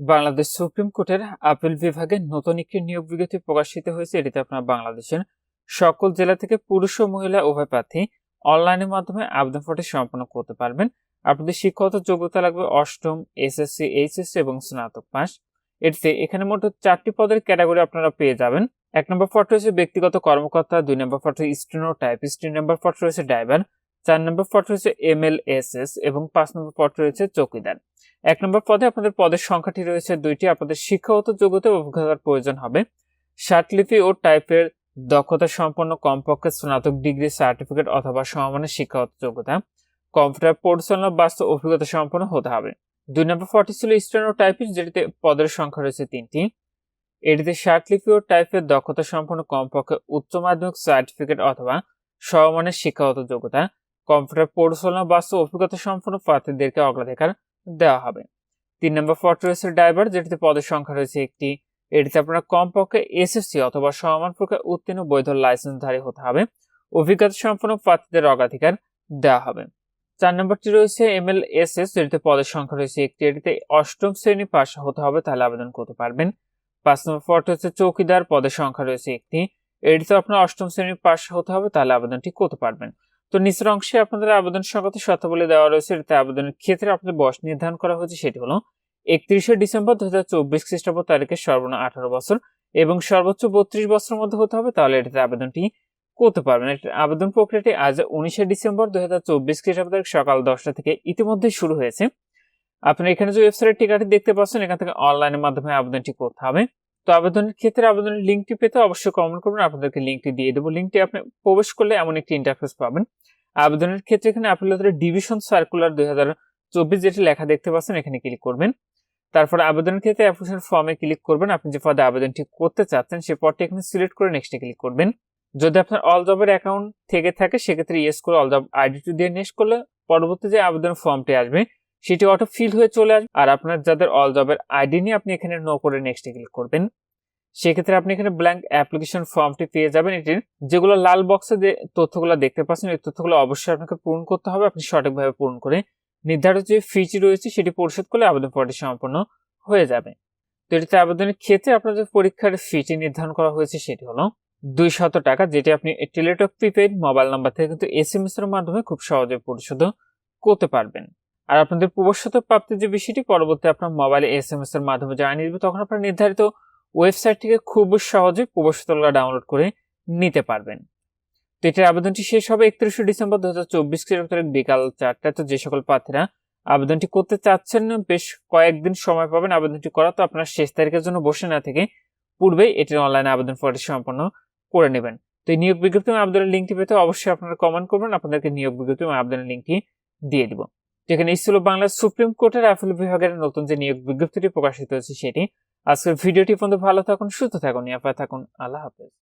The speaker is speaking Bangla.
বাংলাদেশ সুপ্রিম কোর্টের আপিল বিভাগে নতুন একটি নিয়োগ বিজ্ঞপ্তি প্রকাশিত হয়েছে। এটিতে আপনার বাংলাদেশের সকল জেলা থেকে পুরুষ ও মহিলা উভয় প্রার্থী অনলাইনের মাধ্যমে আবেদন ফর্মটি সম্পন্ন করতে পারবেন। আপনাদের শিক্ষাগত যোগ্যতা লাগবে অষ্টম, এসএসসি, এইচএসসি এবং স্নাতক পাস এটিতে এখানে মোট চারটি পদের ক্যাটাগরি আপনারা পেয়ে যাবেন। এক নম্বর ফটো রয়েছে ব্যক্তিগত কর্মকর্তা, দুই নম্বর ফটো স্টেনো টাইপিস্ট, তিন নম্বর ফটো রয়েছে ড্রাইভার, চার নম্বর ফটো রয়েছে এম এল এস এস এবং পাঁচ নম্বর ফটো রয়েছে চৌকিদার। এক নম্বর পদে আপনাদের পদের সংখ্যাটি রয়েছে দুইটি। আপনাদের শিক্ষাগত যোগ্যতা অভিজ্ঞতার প্রয়োজন হবে। লিপি ও টাইপের দক্ষতা সম্পন্ন কমপক্ষে স্নাতক ডিগ্রি সার্টিফিকেট অথবা সমমানের শিক্ষাগত যোগ্যতা। কম্পিউটার পরিচালনা বাস্তব অভিজ্ঞতা সম্পন্ন হতে হবে। দুই নম্বর ফর্টি ছিল ও টাইপিং যেটিতে পদের সংখ্যা রয়েছে তিনটি। এটিতে লিপি ও টাইপের দক্ষতা সম্পন্ন কমপক্ষে উচ্চ মাধ্যমিক সার্টিফিকেট অথবা সমমানের শিক্ষাগত যোগ্যতা। কম্পিউটার পরিচালনা বাস্তব অভিজ্ঞতা সম্পন্ন প্রার্থীদেরকে অগ্রাধিকার দেওয়া হবে। তিন নম্বর পদ রয়েছে ড্রাইভার যেটিতে পদের সংখ্যা রয়েছে একটি, এটিতে আপনার কমপক্ষে এসএসসি অথবা সমান প্রকার উত্তীর্ণ বৈধ লাইসেন্সধারী হতে হবে। অভিজ্ঞতা সম্পন্ন প্রার্থীদের অগ্রাধিকার দেওয়া হবে। চার নম্বরটি রয়েছে এম এল এস এস যেটিতে পদের সংখ্যা রয়েছে একটি, এটিতে অষ্টম শ্রেণি পাশ হতে হবে, তাহলে আবেদন করতে পারবেন। পাঁচ নম্বর পদটি হচ্ছে চৌকিদার পদের সংখ্যা রয়েছে একটি এটিতে আপনার অষ্টম শ্রেণি পাশ হতে হবে, তাহলে আবেদনটি করতে পারবেন। তো নিচের অংশে আপনাদের আবেদন সংক্রান্ত শর্তাবলী দেওয়া রয়েছে এতে আবেদনের ক্ষেত্রে আপনাদের বয়স নির্ধারণ করা হয়েছে, সেটি হলো একত্রিশে ডিসেম্বর দু হাজার চব্বিশ খ্রিস্টাব্দ তারিখে সর্বনা আঠারো বছর এবং সর্বোচ্চ বত্রিশ বছরের মধ্যে হতে হবে, তাহলে এটিতে আবেদনটি করতে পারবেন। এটির আবেদন প্রক্রিয়াটি আজ উনিশে ডিসেম্বর দু হাজার চব্বিশ খ্রিস্টাব্দ তারিখ সকাল দশটা থেকে ইতিমধ্যে শুরু হয়েছে। আপনারা এখানে যে ওয়েবসাইটের টিকাটি দেখতে পাচ্ছেন, এখান থেকে অনলাইনের মাধ্যমে আবেদনটি করতে হবে। তো আবেদনের ক্ষেত্রে আবেদনের লিঙ্কটি পেতে অবশ্যই কমেন্ট করবেন। আপনাদেরকে লিঙ্কটি দিয়ে দেবো। লিঙ্কটি আপনি প্রবেশ করলে এমন একটি ইন্টারফেস পাবেন। আবেদনের ক্ষেত্রে এখানে আপিলের ডিভিশন সার্কুলার দুই হাজার চব্বিশ যেটি লেখা দেখতে পাচ্ছেন, এখানে ক্লিক করবেন। তারপর আবেদনের ক্ষেত্রে অ্যাপ্লিকেশন ফর্মে ক্লিক করবেন। আপনি যে পদে আবেদনটি করতে চাচ্ছেন সে পদটি এখানে সিলেক্ট করে নেক্সটে ক্লিক করবেন। যদি আপনার অল জবের অ্যাকাউন্ট থেকে থাকে, সেক্ষেত্রে ইয়েস করে অল জব আইডিটি দিয়ে নেক্সট করলে পরবর্তী যে আবেদন ফর্মটি আসবে, সেটি অটো ফিল হয়ে চলে আসবে। আর আপনার যাদের অল জবের আইডি নিয়ে আপনি এখানে নো করে নেক্সটে ক্লিক করবেন। সেক্ষেত্রে আপনি এখানে ব্ল্যাঙ্ক অ্যাপ্লিকেশন ফর্মটি পেয়ে যাবেন। এটির যেগুলো লাল বক্সে যে তথ্যগুলো দেখতে পাচ্ছেন, এই তথ্যগুলো অবশ্যই আপনাকে পূরণ করতে হবে। আপনি সঠিকভাবে পূরণ করে নির্ধারিত যে ফিটি রয়েছে, সেটি পরিশোধ করলে আবেদন পরটি সম্পন্ন হয়ে যাবে। তো এটিতে আবেদনের ক্ষেত্রে আপনাদের পরীক্ষার ফিটি নির্ধারণ করা হয়েছে, সেটি হলো দুই শত টাকা, যেটি আপনি টেলিটক প্রিপেড মোবাইল নাম্বার থেকে কিন্তু এস এম এস এর মাধ্যমে খুব সহজে পরিশোধ করতে পারবেন। আর আপনাদের প্রবশত প্রাপ্তির যে বিষয়টি, পরবর্তী আপনার মোবাইলে এস এম এস এর মাধ্যমে জানিয়ে দিবে তখন আপনার নির্ধারিত ওয়েবসাইট থেকে খুব সহজে প্রবেশতলা ডাউনলোড করে নিতে পারবেন। তো এটির আবেদনটি শেষ হবে একত্রিশে ডিসেম্বর দু হাজার চব্বিশ তারিখ বিকাল চারটায়। তো যে সকল প্রার্থীরা আবেদনটি করতে চাচ্ছেন, বেশ কয়েকদিন সময় পাবেন আবেদনটি করা তো আপনার শেষ তারিখের জন্য বসে না থেকে পূর্বেই এটির অনলাইনে আবেদন ফর্মটি সম্পন্ন করে নেবেন। তো এই নিয়োগ বিজ্ঞপ্তি আবেদনের লিঙ্কটি পেতে অবশ্যই আপনারা কমেন্ট করবেন। আপনাদেরকে নিয়োগ বিজ্ঞপ্তি আবেদনের লিঙ্কটি দিয়ে দিব। যেখানে এই ছিল বাংলার সুপ্রিম কোর্টের আপিল বিভাগের নতুন যে নিয়োগ বিজ্ঞপ্তিটি প্রকাশিত হয়েছে সেটি আজকের ভিডিওটি পর্যন্ত ভালো থাকুন সুস্থ থাকুন নিরাপদ থাকুন। আল্লাহ হাফেজ।